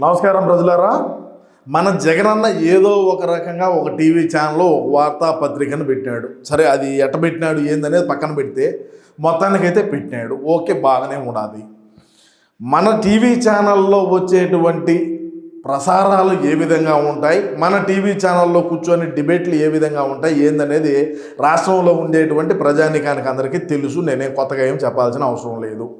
నమస్కారం ప్రజలారా. మన జగనన్న ఏదో ఒక రకంగా ఒక టీవీ ఛానల్లో ఒక వార్తాపత్రికను పెట్టాడు. సరే అది ఎట్ట పెట్టినాడు ఏందనేది పక్కన పెడితే మొత్తానికైతే పెట్టినాడు. ఓకే బాగానే ఉండాలి. మన టీవీ ఛానల్లో వచ్చేటువంటి ప్రసారాలు ఏ విధంగా ఉంటాయి? మన టీవీ ఛానల్లో కూర్చొని డిబేట్లు ఏ విధంగా ఉంటాయి? ఏందనేది రాష్ట్రంలో ఉండేటువంటి ప్రజానికానికి అందరికీ తెలుసు. నేనేం కొత్తగా ఏం చెప్పాల్సిన అవసరం లేదు.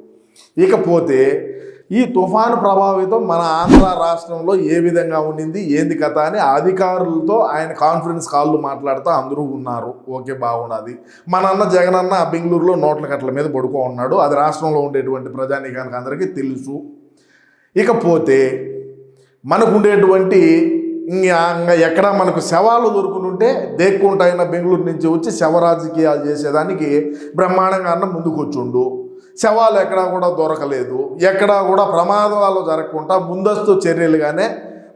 ఇకపోతే ఈ తుఫాను ప్రభావితం మన ఆంధ్ర రాష్ట్రంలో ఏ విధంగా ఉండింది ఏంది కథ అని అధికారులతో ఆయన కాన్ఫరెన్స్ కాళ్ళు మాట్లాడుతూ అందరూ ఉన్నారు. ఓకే బాగున్నది మన అన్న జగన్ అన్న బెంగళూరులో నోట్ల కట్టల మీద పడుకో ఉన్నాడు. అది రాష్ట్రంలో ఉండేటువంటి ప్రజానీకానికి అందరికీ తెలుసు. ఇకపోతే మనకు ఉండేటువంటి ఇంకా ఇంకా ఎక్కడ మనకు శవాలు దొరుకుతుంటే దేక్కుంటాయిన బెంగళూరు నుంచి వచ్చి శవ రాజకీయాలు చేసేదానికి బ్రహ్మాండంగా అన్న ముందుకు వచ్చుండు శవాలు ఎక్కడా కూడా దొరకలేదు. ఎక్కడా కూడా ప్రమాదాలు జరగకుండా ముందస్తు చర్యలుగానే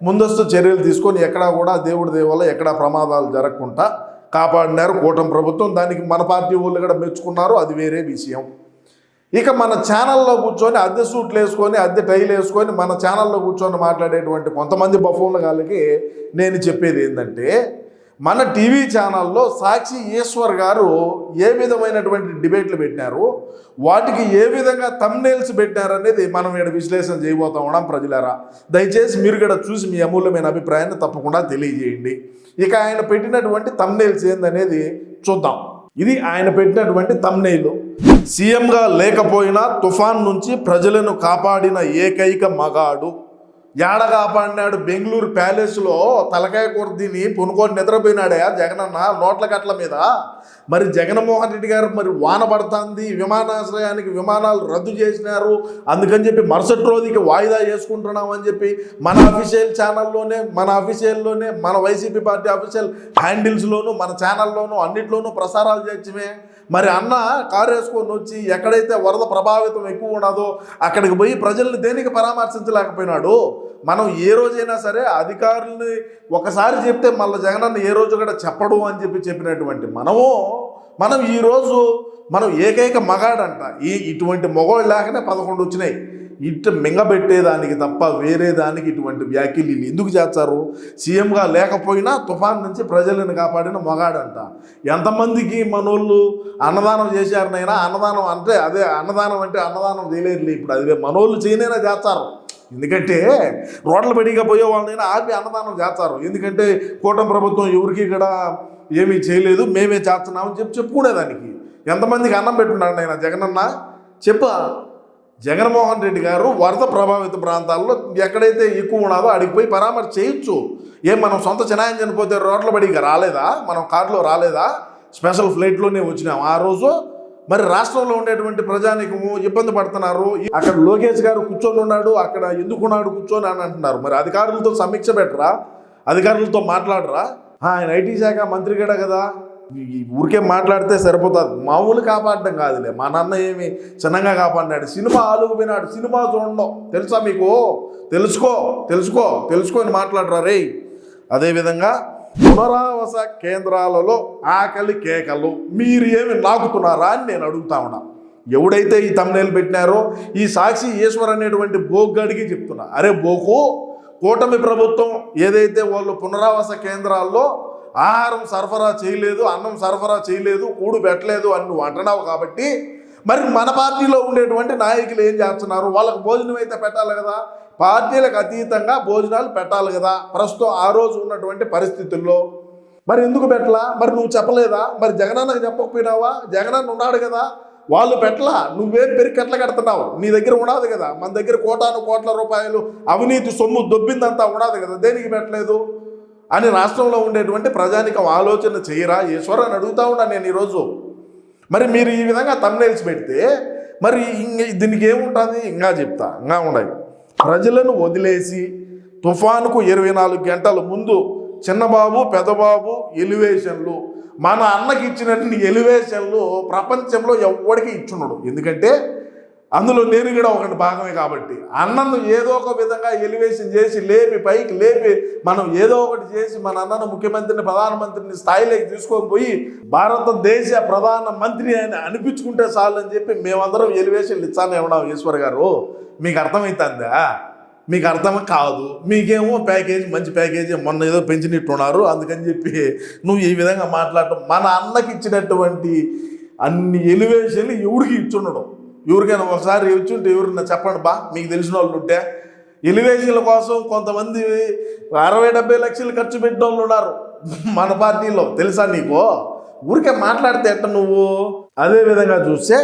ముందస్తు చర్యలు తీసుకొని ఎక్కడా కూడా దేవుడి దేవల్ల ఎక్కడా ప్రమాదాలు జరగకుండా కాపాడినారు కూటమి ప్రభుత్వం. దానికి మన పార్టీ వాళ్ళు కూడా మెచ్చుకున్నారు. అది వేరే విషయం. ఇక మన ఛానల్లో కూర్చొని అద్దె సూట్లు వేసుకొని అద్దె టైలు వేసుకొని మన ఛానల్లో కూర్చొని మాట్లాడేటువంటి కొంతమంది బఫోన్ల గాళ్ళకి నేను చెప్పేది ఏంటంటే మన టీవీ ఛానల్లో సాక్షి ఈశ్వర్ గారు ఏ విధమైనటువంటి డిబేట్లు పెట్టినారు వాటికి ఏ విధంగా తమ్నేల్స్ పెట్టినారనేది మనం ఇక్కడ విశ్లేషణ చేయబోతా ఉన్నాం ప్రజలారా. దయచేసి మీరు కూడా చూసి మీ అమూల్యమైన అభిప్రాయాన్ని తప్పకుండా తెలియజేయండి. ఇక ఆయన పెట్టినటువంటి తమ్నేల్స్ ఏందనేది చూద్దాం. ఇది ఆయన పెట్టినటువంటి తమ్నేలు సీఎంగా లేకపోయినా తుఫాన్ నుంచి ప్రజలను కాపాడిన ఏకైక మగాడు. ఏడ కాపాడినాడు? బెంగళూరు ప్యాలెస్లో తలకాయ కొరదిని పొనుకొని నిద్రపోయినాడే జగనన్న నోట్ల కట్ల మీద. మరి జగన్మోహన్ రెడ్డి గారు మరి వాన పడుతుంది విమానాశ్రయానికి విమానాలు రద్దు చేసినారు అందుకని చెప్పి మరుసటి రోజుకి వాయిదా చేసుకుంటున్నాం అని చెప్పి మన అఫీషియల్ ఛానల్లోనే మన అఫీషియల్లోనే మన వైసీపీ పార్టీ అఫీషియల్ హ్యాండిల్స్లోనూ మన ఛానల్లోనూ అన్నిట్లోనూ ప్రసారాలు చేయమే మరి అన్న కారు వేసుకొని వచ్చి ఎక్కడైతే వరద ప్రభావితం ఎక్కువ ఉన్నదో అక్కడికి పోయి ప్రజల్ని దేనికి పరామర్శించలేకపోయినాడు? మనం ఏ రోజైనా సరే అధికారుల్ని ఒకసారి చెప్తే మళ్ళీ జగనన్న ఏ రోజు కూడా చెప్పడు అని చెప్పి చెప్పినటువంటి మనము మనం ఈరోజు మనం ఏకైక మగాడంట. ఈ ఇటువంటి మగవాళ్ళు లేకనే పదకొండు వచ్చినాయి. ఇటు మింగబెట్టేదానికి తప్ప వేరే దానికి ఇటువంటి వ్యాఖ్యలు వీళ్ళు ఎందుకు చేస్తారు? సీఎంగా లేకపోయినా తుఫాన్ నుంచి ప్రజలను కాపాడిన మగాడంట. ఎంతమందికి మనోళ్ళు అన్నదానం చేశారనైనా అన్నదానం అంటే అదే అన్నదానం అంటే అన్నదానం చేయలేరులే ఇప్పుడు. అదే మనోళ్ళు చేయనైనా చేస్తారు. ఎందుకంటే రోడ్ల బడిగా పోయే వాళ్ళనైనా ఆపి అన్నదానం చేస్తారు. ఎందుకంటే కూటమి ప్రభుత్వం ఎవరికి కూడా ఏమీ చేయలేదు మేమే చేస్తున్నామని చెప్పి చెప్పుకునేదానికి. ఎంతమందికి అన్నం పెట్టున్నాడు ఆయన జగనన్న? చెప్ప. జగన్మోహన్ రెడ్డి గారు వరద ప్రభావిత ప్రాంతాల్లో ఎక్కడైతే ఎక్కువ ఉన్నాదో అడిగి పోయి పరామర్శ చేయొచ్చు. ఏం మనం సొంత చినాయం చనిపోతే రోడ్ల బడిగా రాలేదా? మనం కార్లో రాలేదా? స్పెషల్ ఫ్లైట్లోనే వచ్చినాం. ఆ రోజు మరి రాష్ట్రంలో ఉండేటువంటి ప్రజానికము ఇబ్బంది పడుతున్నారు. అక్కడ లోకేష్ గారు కూర్చొని ఉన్నాడు అక్కడ ఎందుకున్నాడు కూర్చొని అని అంటున్నారు. మరి అధికారులతో సమీక్ష పెట్టరా? అధికారులతో మాట్లాడరా? ఆయన ఐటీ శాఖ మంత్రి కూడా కదా. ఈ ఊరికే మాట్లాడితే సరిపోతుంది. మామూలు కాపాడడం కాదులే. మా నాన్న ఏమి చిన్నగా కాపాడినాడు. సినిమా ఆలుగుపోయినాడు. సినిమా చూడడం. తెలుసా మీకు? తెలుసుకో తెలుసుకో తెలుసుకొని మాట్లాడరా రే అదేవిధంగా పునరావాస కేంద్రాలలో ఆకలి కేకలు మీరు ఏమి లాగుతున్నారా అని నేను అడుగుతా ఉన్నా. ఎవడైతే ఈ తమ్నేలు పెట్టినారో ఈ సాక్షి ఈశ్వర్ అనేటువంటి బోగ్గాడికి చెప్తున్నా. అరే బోకు కూటమి ప్రభుత్వం ఏదైతే వాళ్ళు పునరావాస కేంద్రాల్లో ఆహారం సరఫరా చేయలేదు అన్నం సరఫరా చేయలేదు కూడు పెట్టలేదు అని నువ్వు అంటున్నావు కాబట్టి మరి మన పార్టీలో ఉండేటువంటి నాయకులు ఏం చేస్తున్నారు? వాళ్ళకి భోజనం అయితే పెట్టాలి కదా. పార్టీలకు అతీతంగా భోజనాలు పెట్టాలి కదా. ప్రస్తుతం ఆ రోజు ఉన్నటువంటి పరిస్థితుల్లో. మరి ఎందుకు పెట్టలా? మరి నువ్వు చెప్పలేదా? మరి జగనన్నకు చెప్పకపోయినావా? జగనన్న ఉన్నాడు కదా. వాళ్ళు పెట్టలా? నువ్వేం పెరికెట్ల కడుతున్నావు? నీ దగ్గర ఉండదు కదా. మన దగ్గర కోటాను కోట్ల రూపాయలు అవినీతి సొమ్ము దొబ్బిందంతా ఉండదు కదా. దేనికి పెట్టలేదు? అని రాష్ట్రంలో ఉండేటువంటి ప్రజానికం ఆలోచన చేయరా? ఈశ్వర్ అని అడుగుతా ఉన్నా నేను ఈరోజు. మరి మీరు ఈ విధంగా తమ్నేల్స్ పెడితే మరి ఇంక దీనికి ఏముంటుంది? ఇంకా చెప్తా. ఇంకా ఉన్నాయి ప్రజలను వదిలేసి తుఫానుకు ఇరవై నాలుగు గంటల ముందు చిన్నబాబు పెద్దబాబు ఎలివేషన్లు మన అన్నకి ఇచ్చినటువంటి ఎలివేషన్లు ప్రపంచంలో ఎవడికి ఇచ్చున్నాడు ఎందుకంటే అందులో నేను కూడా ఒకటి భాగమే కాబట్టి అన్నను ఏదో ఒక విధంగా ఎలివేషన్ చేసి లేపి పైకి లేపి మనం ఏదో ఒకటి చేసి మన అన్నను ముఖ్యమంత్రిని ప్రధానమంత్రిని స్థాయిలోకి తీసుకొని పోయి భారతదేశ ప్రధాన మంత్రి అని అనిపించుకుంటే చాలు అని చెప్పి మేమందరం ఎలివేషన్లు ఇచ్చాను ఏమన్నా ఈశ్వర్ గారు. మీకు అర్థమవుతుందా మీకు అర్థం కాదు. మీకేమో ప్యాకేజీ మంచి ప్యాకేజీ మొన్న ఏదో పెంచినట్టున్నారు అందుకని చెప్పి నువ్వు ఈ విధంగా మాట్లాడటం మన అన్నకి ఇచ్చినటువంటి అన్ని ఎలివేషన్లు ఎవరికి ఇచ్చుండడం ఎవరికైనా ఒకసారి ఇచ్చుంటే ఎవరన్నా చెప్పండి బా మీకు తెలిసిన వాళ్ళు ఉంటే. ఎలివేషన్ల కోసం కొంతమంది అరవై డెబ్బై లక్షలు ఖర్చు పెట్టిన వాళ్ళు ఉన్నారు. మన పార్టీలో. తెలుసా నీకు? ఊరికే మాట్లాడితే ఎట్ట నువ్వు? అదే విధంగా చూస్తే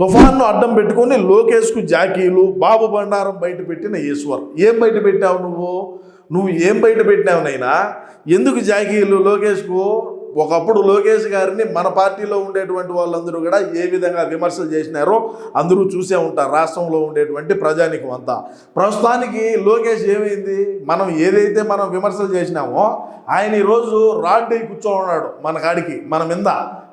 తుఫాన్ను అడ్డం పెట్టుకొని లోకేష్కు జాకీలు బాబు బండారం బయట పెట్టిన ఈశ్వర్. ఏం బయట పెట్టావు నువ్వు? నువ్వు ఏం బయట పెట్టినావు నైనా? ఎందుకు జాకీలు లోకేష్కు? ఒకప్పుడు లోకేష్ గారిని మన పార్టీలో ఉండేటువంటి వాళ్ళందరూ కూడా ఏ విధంగా విమర్శలు చేసినారో అందరూ చూసే ఉంటారు. రాష్ట్రంలో ఉండేటువంటి ప్రజానికం అంతా. ప్రస్తుతానికి లోకేష్ ఏమైంది? మనం ఏదైతే మనం విమర్శలు చేసినామో ఆయన ఈరోజు రాడ్డై కూర్చో ఉన్నాడు మన కాడికి మన మీద.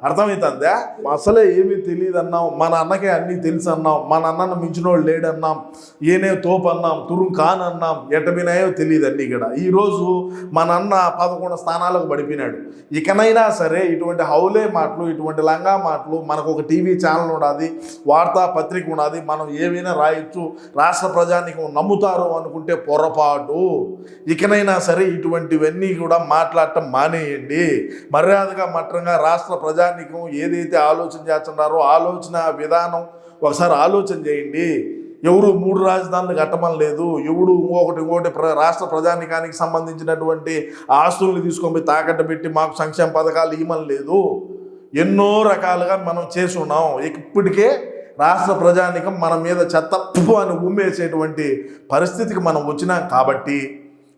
అర్థమవుతుందా అసలే ఏమీ తెలియదు అన్నాం మన అన్నకే అన్నీ తెలుసు అన్నాం మన అన్నను మించినోడు లేడన్నాం. ఏనే తోపు అన్నాం తురుం కాన్ అన్నాం ఎట్టబినాయో తెలియదు అన్నీ ఇక్కడ ఈరోజు మన అన్న పదకొండు స్థానాలకు పడిపోయినాడు. ఇకనైనా సరే ఇటువంటి హౌలే మాటలు ఇటువంటి లంగా మాటలు మనకు ఒక టీవీ ఛానల్ ఉన్నది వార్తా పత్రిక ఉన్నది మనం ఏమైనా రాయొచ్చు రాష్ట్ర ప్రజానికం నమ్ముతారు అనుకుంటే పొరపాటు. ఇకనైనా సరే ఇటువంటివన్నీ కూడా మాట్లాడటం మానేయండి. మర్యాదగా మట్టంగా రాష్ట్ర ప్రజా ప్రజానికం ఏదైతే ఆలోచన చేస్తున్నారో ఆలోచన విధానం ఒకసారి ఆలోచన చేయండి. ఎవరు మూడు రాజధానులు కట్టమని లేదు. ఎవడు ఇంకొకటి ఇంకోటి ప్ర రాష్ట్ర ప్రజానికానికి సంబంధించినటువంటి ఆస్తుల్ని తీసుకొని పోయి తాకట్టు పెట్టి మాకు సంక్షేమ పథకాలు ఇవ్వమని లేదు. ఎన్నో రకాలుగా మనం చేసి ఉన్నాం. ఇప్పటికే రాష్ట్ర ప్రజానికం మన మీద చెత్త అని ఉమ్మేసేటువంటి పరిస్థితికి మనం వచ్చినాం కాబట్టి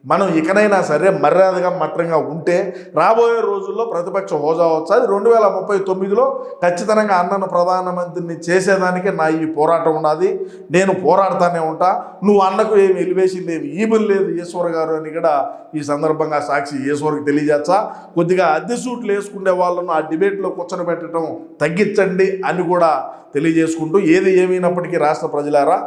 మనం ఇకనైనా సరే మర్యాదగా మట్టంగా ఉంటే రాబోయే రోజుల్లో ప్రతిపక్ష హోదా వచ్చాది. రెండు వేల ముప్పై తొమ్మిదిలో ఖచ్చితంగా అన్నను ప్రధానమంత్రిని చేసేదానికే నా ఈ పోరాటం ఉన్నది. నేను పోరాడుతూనే ఉంటా. నువ్వు అన్నకు ఏమి ఎలివేషన్ లేదు ఈబుల్ లేదు ఈశ్వర్ గారు అని కూడా ఈ సందర్భంగా సాక్షి ఈశ్వర్కి తెలియజేస్తా. కొద్దిగా అద్దె సూట్లు వేసుకునే వాళ్ళను ఆ డిబేట్లో కూర్చోబెట్టడం తగ్గించండి అని కూడా తెలియజేసుకుంటూ ఏది ఏమైనప్పటికీ రాష్ట్ర ప్రజలారా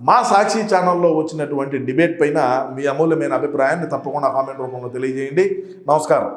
మా సాక్షి ఛానల్లో వచ్చినటువంటి డిబేట్ పైన మీ అమూల్యమైన అభిప్రాయాన్ని తప్పకుండా కామెంట్ రూపంలో తెలియజేయండి. నమస్కారం.